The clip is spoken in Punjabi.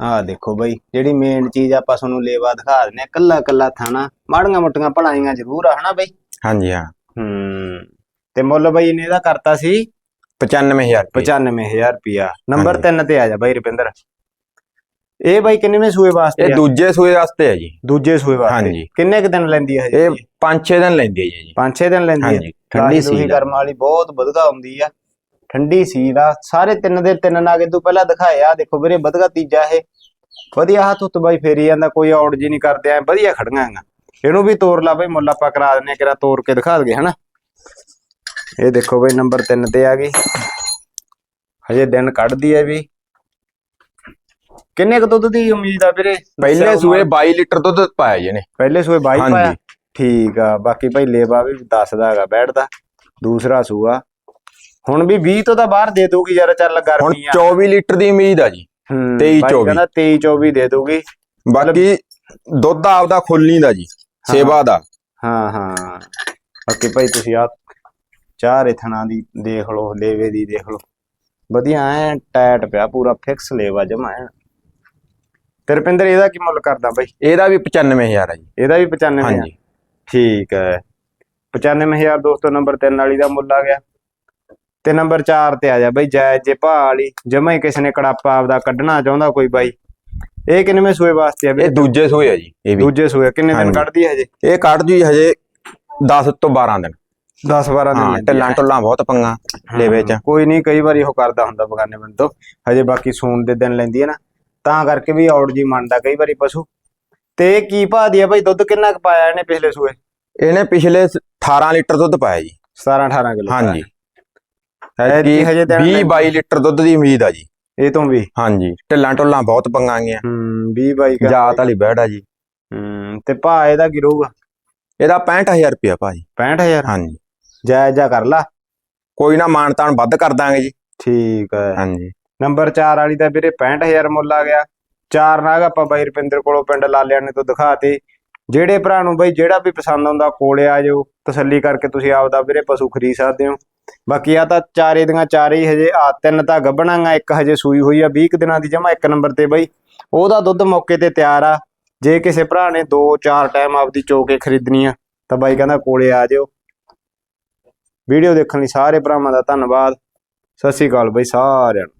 ਆਹ ਦੇਖੋ ਬਈ ਜਿਹੜੀ ਮੇਨ ਚੀਜ਼ ਆਪਾਂ ਤੁਹਾਨੂੰ ਲੇਵਾ ਦਿਖਾ ਦਿੰਨੇ ਕੱਲਾ ਕੱਲਾ ਥਾਣਾ ਮਾੜੀਆਂ ਮੋਟੀਆਂ ਭਲਾਈਆਂ ਜ਼ਰੂਰ ਆ ਹਨਾ ਬਈ? ਹਾਂਜੀ ਹਾਂ। ਹੂੰ ਤੇ ਮੁੱਲ ਬਈ ਇਹਨੇ ਦਾ ਕਰਤਾ ਸੀ 95000 ਰੁਪਏ। 95000 ਰੁਪਿਆ ਨੰਬਰ ਹਾਂਜੀ। 3 ਤੇ ਆ ਜਾ ਬਈ ਰੁਪਿੰਦਰ। ਇਹ ਬਈ ਕਿੰਨੇਵੇਂ ਸੂਏ ਵਾਸਤੇ ਇਹ? ਦੂਜੇ ਸੂਏ ਵਾਸਤੇ ਹੈ ਜੀ। ਦੂਜੇ ਸੂਏ ਵਾਸਤੇ। ਹਾਂਜੀ। ਕਿੰਨੇ ਕ ਦਿਨ ਲੈਂਦੀ ਹੈ ਇਹ? 5-6 ਦਿਨ ਲੈਂਦੀ ਹੈ ਜੀ। 5-6 ਦਿਨ ਲੈਂਦੀ ਹੈ ਹਾਂਜੀ ਠੰਡੀ ਸੀ ਗਰਮ ਵਾਲੀ ਬਹੁਤ ਵਧਗਾ ਆਉਂਦੀ ਆ। ਠੰਡੀ ਸੀ ਦਾ ਸਾਰੇ ਤਿੰਨ ਦੇ ਤਿੰਨ ਨਾਗੇ ਤੋਂ ਪਹਿਲਾਂ ਦਿਖਾਇਆ ਦੇਖੋ ਵੀਰੇ ਵਧਗਾ ਤੀਜਾ ਇਹ। ਵਧੀਆ ਹੱਥ ਉੱਤ ਬਾਈ ਫੇਰੀ ਜਾਂਦਾ ਕੋਈ ਔੜ ਜੀ ਨਹੀਂ ਕਰਦੇ ਆ ਵਧੀਆ ਖੜੀਆਂ ਹੈਗਾ ਇਹਨੂੰ ਵੀ ਤੋਰ ਲਾ ਬਈ ਮੁੱਲ ਆਪਾਂ ਕਰਾ ਦਿੰਨੇ ਕਿਰਾ ਤੋਰ ਕੇ ਦਿਖਾ ਦਗੇ ਹਨਾ। ਇਹ ਦੇਖੋ ਬਈ ਨੰਬਰ 3 ਤੇ ਆ ਗਈ। ਹਜੇ ਦਿਨ ਕੱਢਦੀ ਹੈ ਵੀ। ਕਿੰਨੇ ਕੁ ਦੁੱਧ ਦੀ ਉਮੀਦ ਆ ਵੀਰੇ? ਪਹਿਲੇ ਸੂਏ 22 ਲੀਟਰ ਦੁੱਧ ਪਾਇਆ ਜੀ ਇਹਨੇ। ਪਹਿਲੇ ਸੂਏ 22 ਹਾਂਜੀ। ਪਾਇਆ ਠੀਕ ਆ ਬਾਕੀ ਭਾਈ ਲੇਵਾ ਵੀ ਦੱਸਦਾ ਹੈਗਾ ਬੈਠਦਾ। ਦੂਸਰਾ ਸੂਆ। ਹੁਣ ਵੀ 20 ਤੋਂ ਤਾਂ ਬਾਹਰ ਦੇ ਦੂਗੀ ਯਾਰ ਚੱਲ ਹੁਣ ਗਰਮੀ ਆ। 24 ਲੀਟਰ ਦੀ ਉਮੀਦ ਆ ਜੀ ਹੂੰ, 23 ਬਾਈ 24 ਕਹਿੰਦਾ 23 24 ਦੇ ਦੂਗੀ ਬਾਕੀ ਦੁੱਧ ਆਪਦਾ ਖੁੱਲਣੀ ਦਾ ਜੀ ਸੇਵਾ ਦਾ। ਹਾਂ ਹਾਂ। ਬਾਕੀ ਭਾਈ ਤੁਸੀਂ ਆ ਚਾਰ ਇਥਣਾ ਦੀ ਦੇਖ ਲਓ ਲੇਵੇ ਦੀ ਦੇਖ ਲਓ। ਵਧੀਆ ਐ ਟਾਈਟ ਪਿਆ ਪੂਰਾ ਫਿਕਸ ਲੇਵਾ ਜਮਾ ਐ। ਤੇ ਰੁਪਿੰਦਰ ਇਹਦਾ ਕੀ ਮੁੱਲ ਕਰਦਾ ਬਾਈ? ਇਹਦਾ ਵੀ 95000 ਆ ਜੀ। ਇਹਦਾ ਵੀ 95 ਹਾਂਜੀ। ਠੀਕ ਹੈ 95000 ਦੋਸਤੋ ਨੰਬਰ 3 ਵਾਲੀ ਦਾ ਮੁੱਲ ਆ ਗਿਆ। ਤੇ ਨੰਬਰ 4 ਤੇ ਆ ਜਾ ਬਈ ਜਾਇਜ਼ ਜੇ ਭਾਅ ਵਾਲੀ ਜਮਾ ਹੀ ਕਿਸੇ ਨੇ ਕੜਾਪਾ ਆਪਦਾ ਕੱਢਣਾ ਚਾਹੁੰਦਾ ਕੋਈ ਬਾਈ। ਇਹ ਕਿੰਨਵੇਂ ਸੂਏ ਵਾਸਤੇ ਆ ਇਹ ਵੀਰੇ ਦੂਜੇ ਸੂਏ ਆ ਜੀ ਇਹ ਵੀ। ਦੂਜੇ ਸੂਏ ਕਿੰਨੇ ਦਿਨ ਹਾਂਜੀ। ਕੱਢਦੀ ਹੈ ਹਜੇ? ਇਹ ਕੱਢ ਜੂ ਹਜੇ 10 ਤੋਂ 12 ਦਿਨ। 10 12 ਦਿਨ ਹਾਂ। ਟੁੱਲਾਂ ਬਹੁਤ ਪੰਗਾ ਲੇਵੇ ਚ। ਕੋਈ ਨਹੀਂ ਕਈ ਵਾਰੀ ਉਹ ਕਰਦਾ ਹੁੰਦਾ ਬਗਾਨੇ ਬੰਦ ਤੋਂ। ਹਜੇ ਬਾਕੀ ਸੂਣ ਦੇ ਦਿਨ ਲੈਂਦੀ ਹੈ ਨਾ। ਤਾਂ ਕਰਕੇ ਵੀ ਆਊਟ ਜੀ ਮੰਨਦਾ ਕਈ ਵਾਰੀ ਪਸ਼ੂ। ਤੇ ਇਹ ਕੀ ਭਾਅ ਦੀ ਆ ਬਈ ਦੁੱਧ ਕਿੰਨਾ ਕੁ ਪਾਇਆ ਇਹਨੇ ਪਿਛਲੇ ਸੂਏ? ਇਹਨੇ ਪਿਛਲੇ 18 ਲੀਟਰ ਦੁੱਧ ਪਾਇਆ ਜੀ। 17 18 ਕਿਲੋ ਹਾਂਜੀ। ਐਤਕੀ ਹਜੇ ਦਿਨ 20 ਲੈਂਦੀ। 22 ਲੀਟਰ ਦੁੱਧ ਦੀ ਉਮੀਦ ਆ ਜੀ। ਇਹ ਤੋਂ ਵੀ? ਹਾਂਜੀ। ਢਿੱਲਾਂ ਢੁੱਲਾਂ ਬਹੁਤ ਪੰਗਾਂ ਗਈਆਂ ਹੂੰ 20 ਬਾਈ ਕਰ ਜਾਤ ਵਾਲੀ ਬੈੜ ਆ ਜੀ। ਹੂੰ ਤੇ ਭਾਅ ਇਹਦਾ ਕੀ ਰਹੂਗਾ ਇਹਦਾ 65000 ਰੁਪਇਆ ਭਾਜੀ 65000 ਹਾਂਜੀ। ਜਾਇਜ਼ ਜਾ ਕਰ ਲਾ। ਕੋਈ ਨਾ ਮਾਨਤਾਨ ਵੱਧ ਕਰ ਦਾਂਗੇ ਜੀ। ਠੀਕ ਹੈ ਹਾਂਜੀ। ਨੰਬਰ 4 ਵਾਲੀ ਦਾ ਵੀਰੇ 65000 ਮੁੱਲ ਆ ਗਿਆ। ਚਾਰ ਨਾਗ ਆਪਾਂ ਬਾਈ ਰੁਪਿੰਦਰ ਕੋਲੋਂ ਪਿੰਡ ਲਾਲਿਆਣੇ ਤੋਂ ਦਿਖਾਤੇ। ਜਿਹੜੇ ਭਰਾ ਨੂੰ ਬਈ ਜਿਹੜਾ ਵੀ ਪਸੰਦ ਆਉਂਦਾ ਕੋਲੇ ਆ ਜਾਓ, ਤਸੱਲੀ ਕਰਕੇ ਤੁਸੀਂ ਆਪਦਾ ਵੀਰੇ ਪਸ਼ੂ ਖਰੀਦ ਸਕਦੇ ਹੋ। ਬਾਕੀ ਆ ਤਾਂ ਚਾਰੇ ਦੀਆਂ ਚਾਰੇ ਹੀ ਹਜੇ, ਆ ਤਿੰਨ ਤਾਂ ਗੱਭਣਾਂਗਾ, ਇੱਕ ਹਜੇ ਸੂਈ ਹੋਈ ਆ 20 ਕੁ ਦਿਨਾਂ ਦੀ ਜਮਾ, ਇੱਕ ਨੰਬਰ ਤੇ ਬਈ। ਉਹਦਾ ਦੁੱਧ ਮੌਕੇ ਤੇ ਤਿਆਰ ਆ। ਜੇ ਕਿਸੇ ਭਰਾ ਨੇ 2-4 ਟਾਈਮ ਆਪਦੀ ਚੋ ਕੇ ਖਰੀਦਣੀ ਆ, ਤਾਂ ਬਾਈ ਕਹਿੰਦਾ ਕੋਲੇ ਆ ਜਾਓ। ਵੀਡੀਓ ਦੇਖਣ ਲਈ ਸਾਰੇ ਭਰਾਵਾਂ ਦਾ ਧੰਨਵਾਦ। ਸਤਿ ਸ਼੍ਰੀ ਅਕਾਲ ਬਾਈ ਸਾਰਿਆਂ ਨੂੰ।